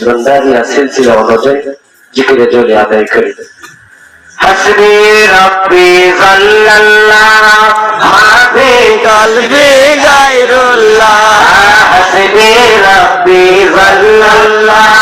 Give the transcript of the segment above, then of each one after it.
زندانیہ سلسلہ অনুযায়ী জিকিরে জলি আদায় করি حسبي ربي صلى الله ما في قلبي غير الله حسبي ربي صلى الله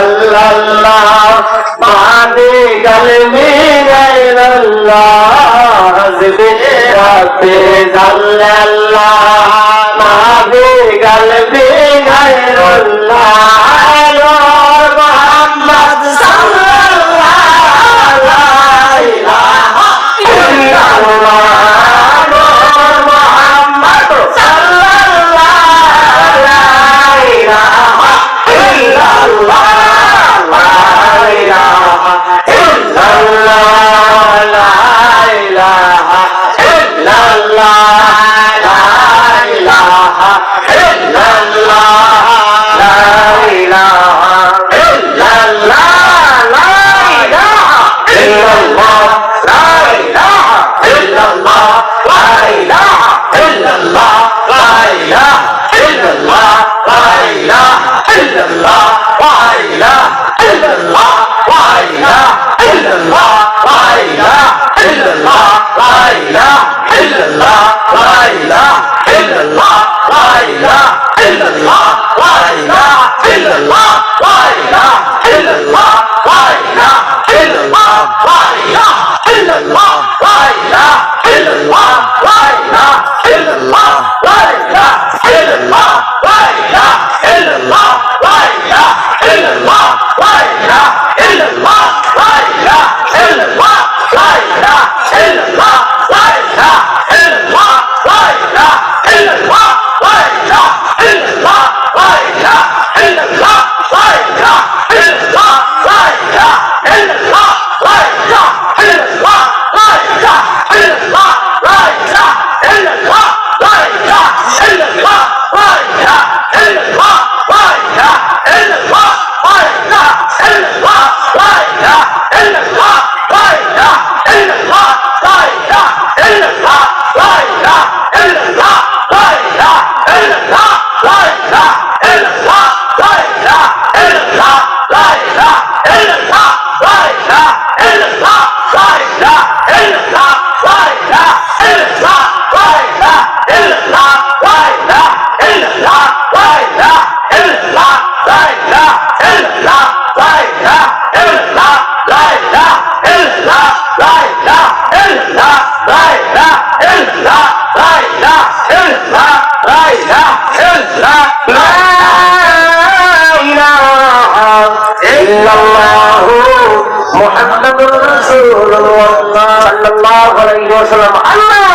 আল্লাহ মানে গলমে আল্লাহ আল্লাহ মানে গলমে আল্লাহ আল্লাহ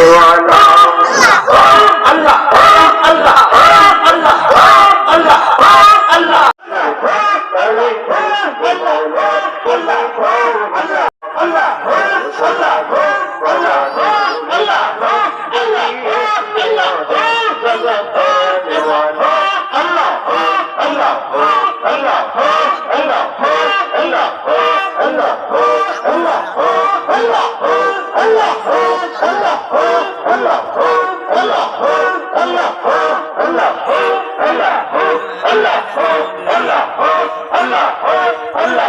wala আল্লাহ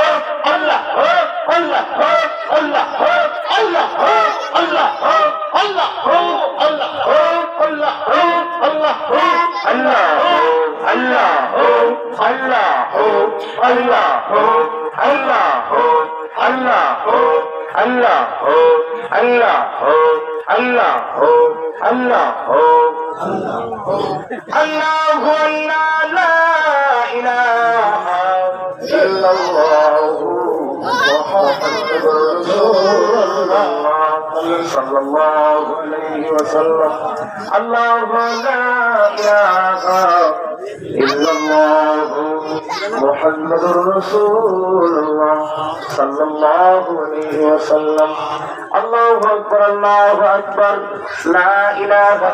আল্লাহ হো আল্লাহ হো আল্লাহ হো আল্লাহ হো আল্লাহ হো আল্লাহ হো আল্লাহ হো আল্লাহ হো আল্লাহ লা ইলাহা ইল্লাল্লাহু মুহাম্মাদুর রাসূলুল্লাহ صلى الله عليه وسلم الله لا إله إلا الله محمد رسول الله صلى الله عليه وسلم الله أكبر الله أكبر لا إله